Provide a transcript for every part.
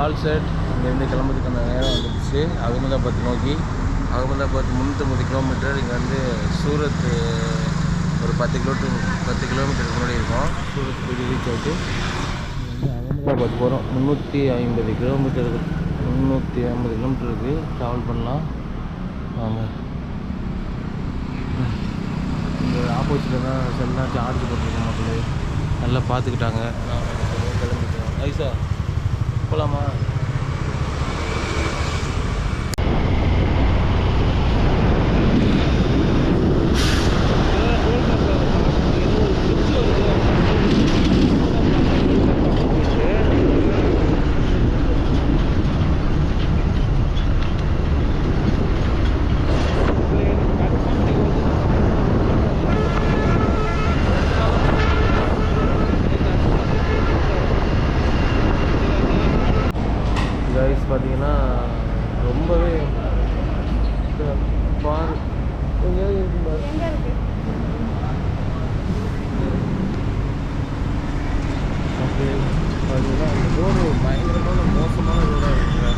All set இங்கேருந்து கிளம்புறதுக்கான நேரம் வந்துடுச்சு. அகமதாபாத் நோக்கி. அகமதாபாத் முந்நூற்றம்பது கிலோமீட்டர் இங்கே வந்து சூரத் ஒரு பத்து கிலோமீட்டர் பத்து கிலோமீட்டருக்கு முன்னாடி இருக்கும். சூரத் போய் ரீச் ஆகிட்டு அகமதாபாத் போகிறோம் முந்நூற்றி ஐம்பது கிலோமீட்டருக்கு முந்நூற்றி ஐம்பது கிலோமீட்டருக்கு ட்ராவல் பண்ணலாம். வாங்க. இந்த ஆப்போசிட்டில் தான் செல்லாம் சார்ஜ் போட்டுருக்கோம் மக்களே. நல்லா பார்த்துக்கிட்டாங்க. நான் கிளம்பிட்டோம் ஐசா போகலாமா கைஸ் பார்த்தீங்கன்னா ரொம்பவே பார் எங்கேயாவது இருக்கு? அப்படி பார்த்தீங்கன்னா அந்த ரோடு பயங்கரமான மோசமான ரோடாக இருக்குங்க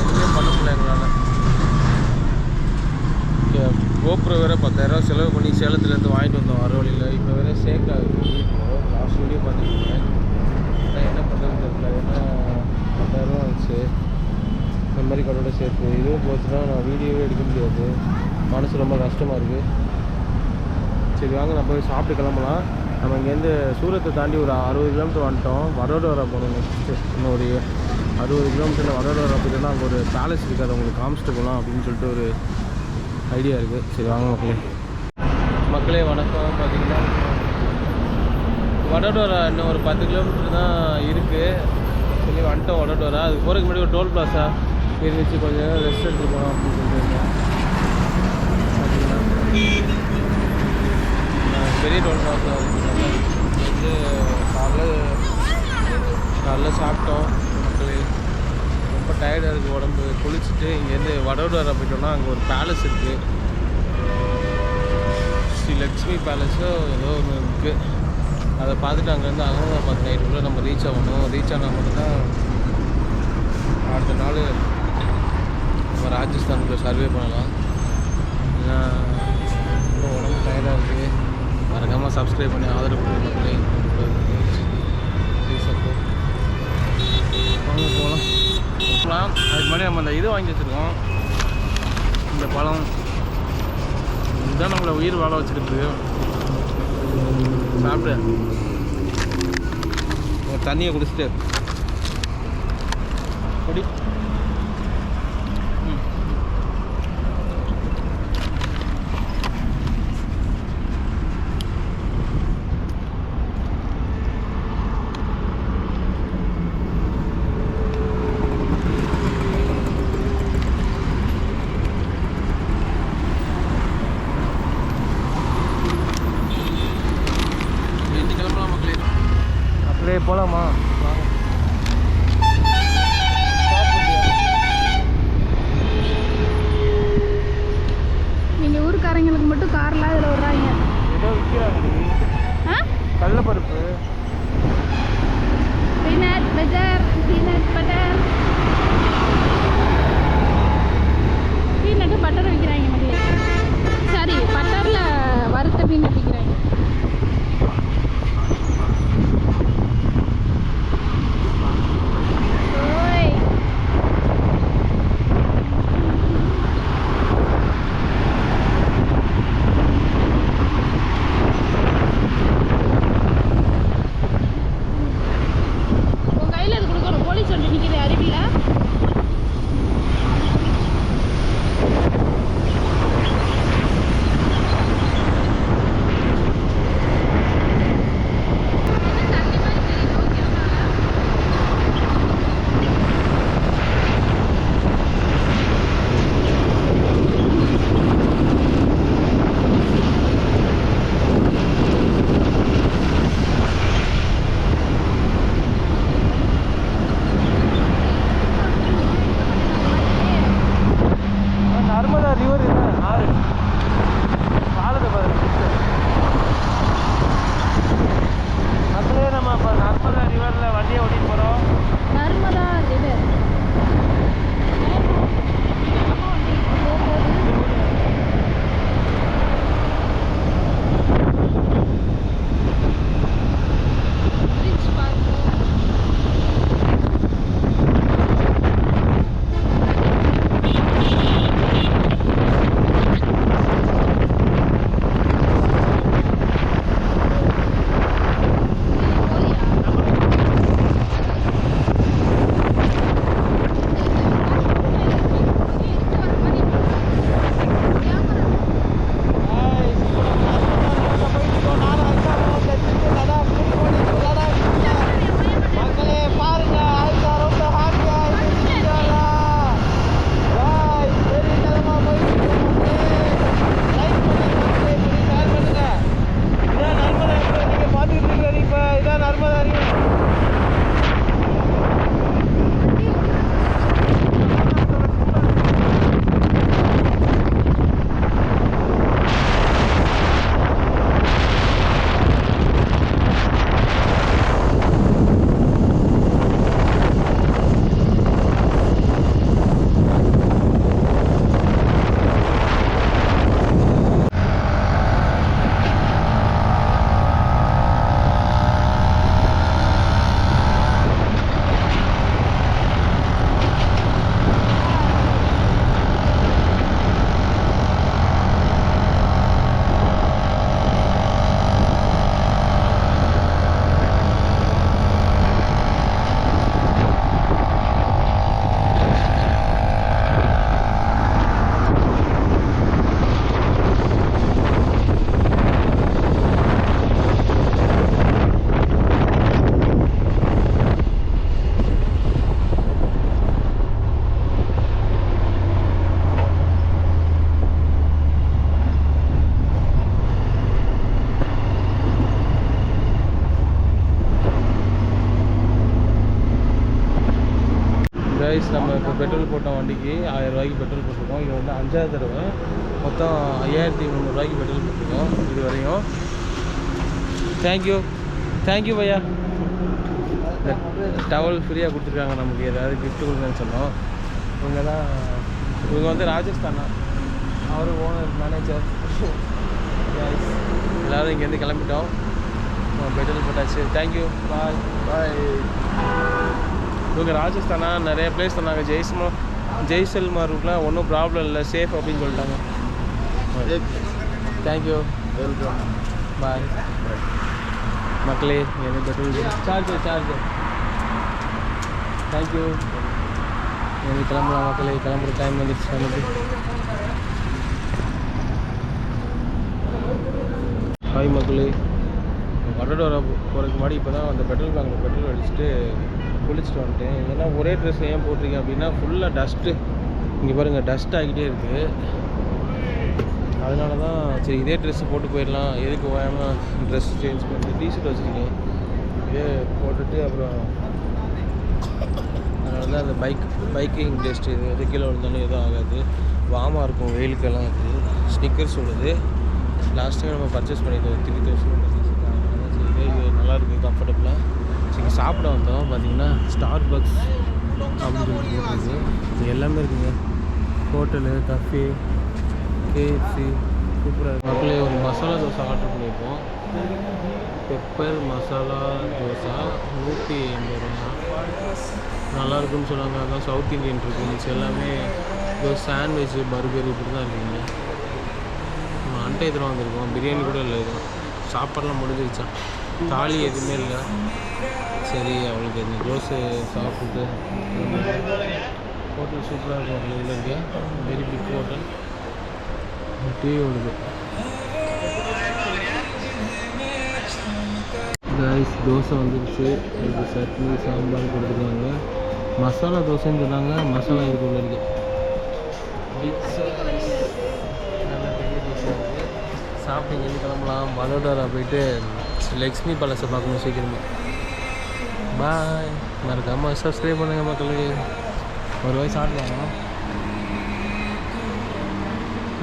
ஒன்றுமே பண்ண முடியல எங்களால். கோபுரம் வேறு பத்தாயிரரூவா செலவு பண்ணி சேலத்துலேருந்து வாங்கிட்டு வந்தோம். வர வழியில் இப்போ வேறு சேக் ஆகுது. வீட்டில் லாஸ்ட் வீடியோ பார்த்துருக்கீங்க அதான் என்ன பண்ணுறதுன்னு தெரியல ஏன்னா பத்தாயிரரூவா ஆச்சு மெமரி கார்டோட சேர்த்து இதுவும் போச்சுன்னா நான் வீடியோவே எடுக்க முடியாது. மனசு ரொம்ப கஷ்டமாக இருக்குது சரி வாங்க நம்ம போய் சாப்பிட்டு கிளம்பலாம். நம்ம இங்கேருந்து சூரத்தை தாண்டி ஒரு அறுபது கிலோமீட்டர் வந்துட்டோம். வடோடோரா போகணும் நெக்ஸ்ட்டு இன்னும் ஒரு அறுபது கிலோமீட்டரில் வடோடோரா போயிட்டோம்னா அங்கே ஒரு பேலஸ் இருக்குது. அதை உங்களுக்கு காமிச்சிட்டு போகலாம் அப்படின்னு சொல்லிட்டு ஒரு ஐடியா இருக்குது சரி வாங்க மக்களே. மக்களே வணக்கம். பார்த்தீங்கன்னா வடடோரா இன்னும் ஒரு பத்து கிலோமீட்டர் தான் இருக்குது சொல்லி வந்துட்டோம் வடடோரா அதுக்கு போகிறதுக்கு முன்னாடி ஒரு டோல் பிளாஸா இருந்துச்சு கொஞ்சம் நேரம் ரெஸ்ட் எடுத்து போகலாம் அப்படின்னு சொல்லிட்டு நான் பெரிய டோல் பிளாஸா வந்து காலைல காலைல சாப்பிட்டோம் மக்களே. ரொம்ப டயர்டாக இருக்குது உடம்பு. குளிச்சுட்டு இங்கேருந்து வடோடோரா போயிட்டோம்னா அங்கே ஒரு பேலஸ் இருக்குது ஸ்ரீ லக்ஷ்மி பேலஸோ ஏதோ ஒன்று இருக்குது அதை பார்த்துட்டு அங்கேருந்து அகமதாபாத் நைட்டுக்குள்ளே நம்ம ரீச் ஆகணும். ரீச் ஆனால் மட்டும்தான் அடுத்த நாள் நம்ம ராஜஸ்தானுக்குள்ள சர்வே பண்ணலாம். ஏன்னா ரொம்ப உடம்பு டயர்டாக இருக்குது மறக்காமல் சப்ஸ்கிரைப் பண்ணி ஆதரவு கொடுங்க மக்களே. ப்ளீஸ் வாங்க போகலாம் போகலாம் அதுக்கு முன்னாடி நம்ம இந்த இது வாங்கி வச்சுருக்கோம். இந்த பழம். இதுதான் நம்மளை உயிர் வாழ வச்சுருக்கு. சாப்பிடு. ஒரு தண்ணியை குடிச்சிட்டு. குடி. கைஸ் நம்ம இப்போ பெட்ரோல் போட்டோம் வண்டிக்கு ஆயிரம் ரூபாய்க்கு பெட்ரோல் போட்டிருக்கோம். இது வந்து அஞ்சாவது தடவை. மொத்தம் ஐயாயிரத்தி முந்நூறுரூவாய்க்கு பெட்ரோல் போட்டிருக்கோம் இது வரையும் தேங்க்யூ தேங்க்யூ பையா. டவல் ஃப்ரீயாக கொடுத்துருக்காங்க நமக்கு. ஏதாவது கிஃப்ட் கொடுங்கன்னு சொன்னோம். இவங்க தான் இவங்க வந்து ராஜஸ்தானா அவர் ஓனர் மேனேஜர் எல்லோரும் இங்கேருந்து கிளம்பிட்டோம். பெட்ரோல் போட்டாச்சு. தேங்க்யூ பாய் பாய் இவங்க ராஜஸ்தானா? நிறைய பிளேஸ் சொன்னாங்க ஜெய்ஸ்மா ஜெய்சல்மாருக்குலாம் ஒன்றும் ப்ராப்ளம் இல்லை. சேஃப் அப்படின்னு சொல்லிட்டாங்க. தேங்க்யூ வெல்கம் பாய் மக்களே எனக்கு பெட்ரோல் சார்ஜர் சார்ஜர் தேங்க்யூ எனக்கு கிளம்பலாம் மக்களே. கிளம்புற டைம் வந்துடுச்சு எனக்கு ஹாய் மக்களே. வடடோரா போகிறதுக்கு முன்னாடி இப்போ தான் அந்த பெட்ரோல் பேங்கில் பெட்ரோல் அடிச்சுட்டு குளிச்சுட்டு வந்துட்டேன். ஏன்னா ஒரே ட்ரெஸ் ஏன் போட்டிருக்கேன் அப்படின்னா ஃபுல்லாக டஸ்ட்டு இங்கே பாருங்கள் டஸ்ட் ஆகிட்டே இருக்குது அதனால தான் சரி இதே ட்ரெஸ்ஸு போட்டு போயிடலாம். எதுக்கு ஓயாமல் ட்ரெஸ் சேஞ்ச் பண்ணிட்டு டிஷர்ட் வச்சுருக்கேன் இதே போட்டுட்டு அப்புறம் அதனால தான் அந்த பைக் பைக்கிங் டெஸ்ட் இது எது கீழே விழுந்தாலும் எதுவும் ஆகாது. வாமாக இருக்கும் வெயிலுக்கெல்லாம் இது ஸ்டிக்கர்ஸ் உள்ளது. லாஸ்ட் டைம் நம்ம பர்ச்சேஸ் பண்ணியிருந்தோம் த்ரீ தௌசண்ட் சரி இது நல்லா கம்ஃபர்டபுளாக சரி சாப்பிட வந்தோம். பார்த்தீங்கன்னா ஸ்டார் பக்ஸ் அப்படின்னு சொல்லிட்டு இது எல்லாமே இருக்குங்க. ஹோட்டலு கஃபே கேஎஃப்சி சூப்பராக இருக்குது மக்களே ஒரு மசாலா தோசை ஆர்டர் பண்ணியிருக்கோம். பெப்பர் மசாலா தோசை நூற்றி எண்பது ரூபா நல்லாயிருக்குன்னு சொன்னாங்க. அதான் சவுத் இந்தியன் இருக்கு மிச்சம் எல்லாமே. ஏதோ சாண்ட்விச் பர்கர் இப்படி தான் இருக்குங்க அண்டை இதில் வந்திருக்கோம். பிரியாணி கூட இல்லை. இதுவும் சாப்பாடெலாம் முடிஞ்சிருச்சான் தாலி எதுவுமே இல்லை. சரி அவளுக்கு இந்த தோசை சாப்பிட்டு ஹோட்டல் சூப்பராக இருக்கும் ஹோட்டல் இதில் இருக்கு வெரி பிக் ஹோட்டல் டீ ஓடுது ரைஸ் தோசை வந்துருச்சு. இதுக்கு சட்னி சாம்பார் கொடுத்துருக்காங்க. மசாலா தோசைன்னு சொன்னாங்க. மசாலா இருக்கு உள்ள இருக்கு. சாப்பிட்டு இங்கேருந்து கிளம்பலாம். வதோதரா போயிட்டு லக்ஷ்மி பழசை பார்க்கணும் சீக்கிரமே. பாய் மறக்காமல் சப்ஸ்கிரைப் பண்ணுங்கள் மக்களுக்கு ஒரு வயசு ஆடலாமா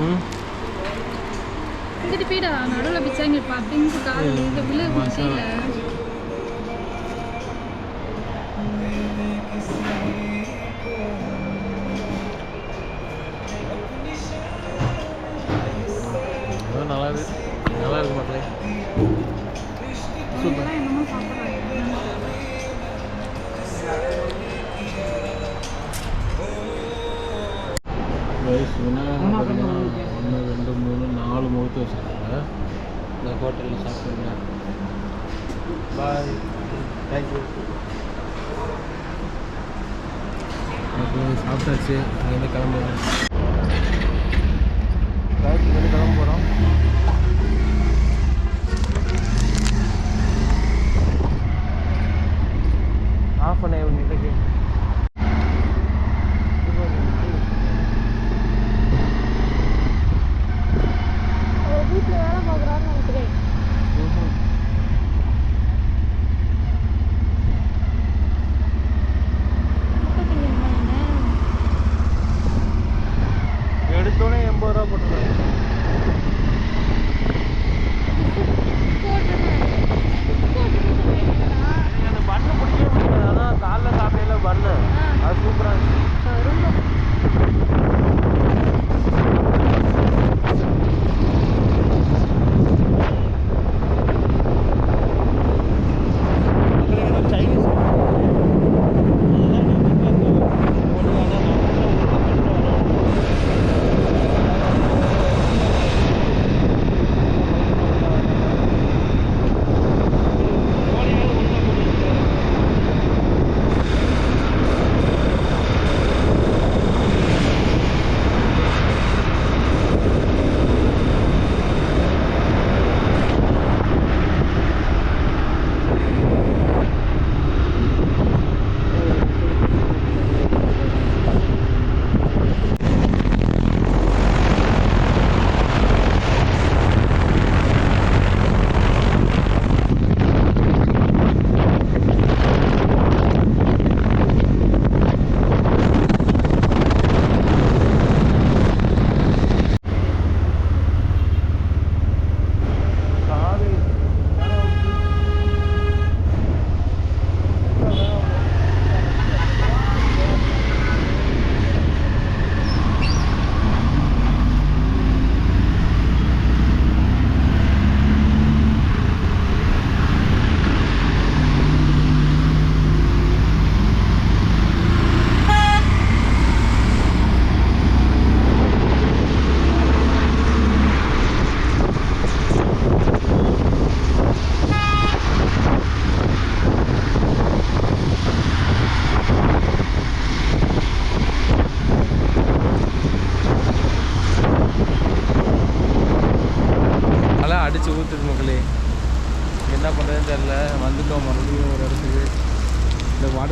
ம் இங்கிட்டு போயிடா நடுவில் பிச்சாங்க பிங்க் கால் இந்த தேங்க்யூ சாப்பிட்டாச்சு. அங்கேருந்து கிளம்புறோம் இங்கேருந்து கிளம்ப போகிறோம் ஆஃப் பண்ண வீட்டுக்கு வீட்டில்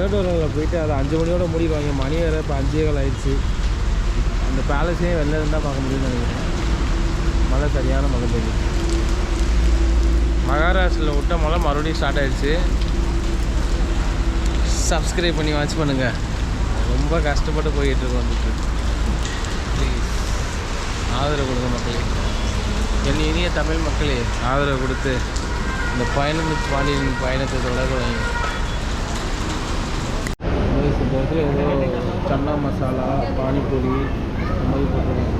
இந்த போயிட்டு அதை அஞ்சு மணியோட முடிவாங்க மணி வேறு இப்போ அஞ்சே கால் ஆயிடுச்சு. அந்த பேலஸையும் வெளில இருந்தால் பார்க்க முடியும்னு நினைக்கிறேன். மழை சரியான மழை பெய்யுது. மகாராஷ்டிரில் விட்ட மழை மறுபடியும் ஸ்டார்ட் ஆயிடுச்சு. சப்ஸ்கிரைப் பண்ணி வாட்ச் பண்ணுங்கள் ரொம்ப கஷ்டப்பட்டு போய்கிட்டுருக்கோம் வந்துட்டு. ப்ளீஸ் ஆதரவு கொடுங்க மக்களே. என் இனிய தமிழ் மக்களே ஆதரவு கொடுத்து இந்த பயணம் பாண்டியன் பயணத்தை தொடர்பு வைங்க வந்து ஏதோ சன்னா மசாலா பானிபூரி இந்த மாதிரி போட்டுருக்காங்க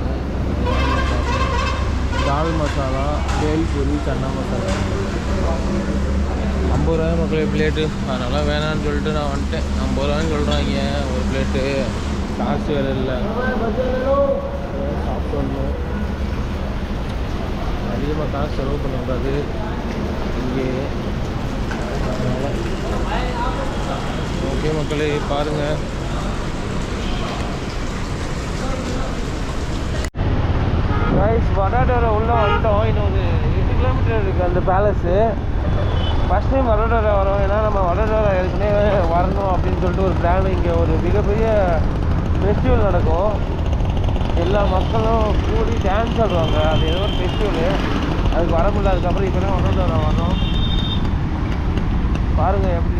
தால் மசாலா பேல்பூரி சன்னா மசாலா. ஐம்பது ரூபாய் மக்களே பிளேட்டு அதனால் வேணான்னு சொல்லிட்டு நான் வந்துட்டேன். ஐம்பது ரூபான்னு சொல்கிறாங்க ஒரு பிளேட்டு காசு வேறு இல்லை. சாப்பிட்டு அதிகமாக காசு செலவு பண்ணக்கூடாது இங்கே அதனால் ஓகே மக்களே பாருங்கள் கைஸ் வடாடோர உள்ளே வந்துட்டோம். இன்னும் ஒரு எட்டு கிலோமீட்டர் இருக்குது அந்த பேலஸு ஃபஸ்ட் டைம் வடோடோர வரோம். ஏன்னா நம்ம வடடோரை ஏற்கனவே வரணும் அப்படின்னு சொல்லிட்டு ஒரு பிளான் இங்கே ஒரு மிகப்பெரிய ஃபெஸ்டிவல் நடக்கும். எல்லா மக்களும் கூடி டான்ஸ் ஆடுவாங்க. அது ஏதோ ஒரு ஃபெஸ்டிவலு அதுக்கு வர முடியல. அதுக்கப்புறம் இப்போ தான் வடோடோர வரோம் பாருங்கள் எப்படி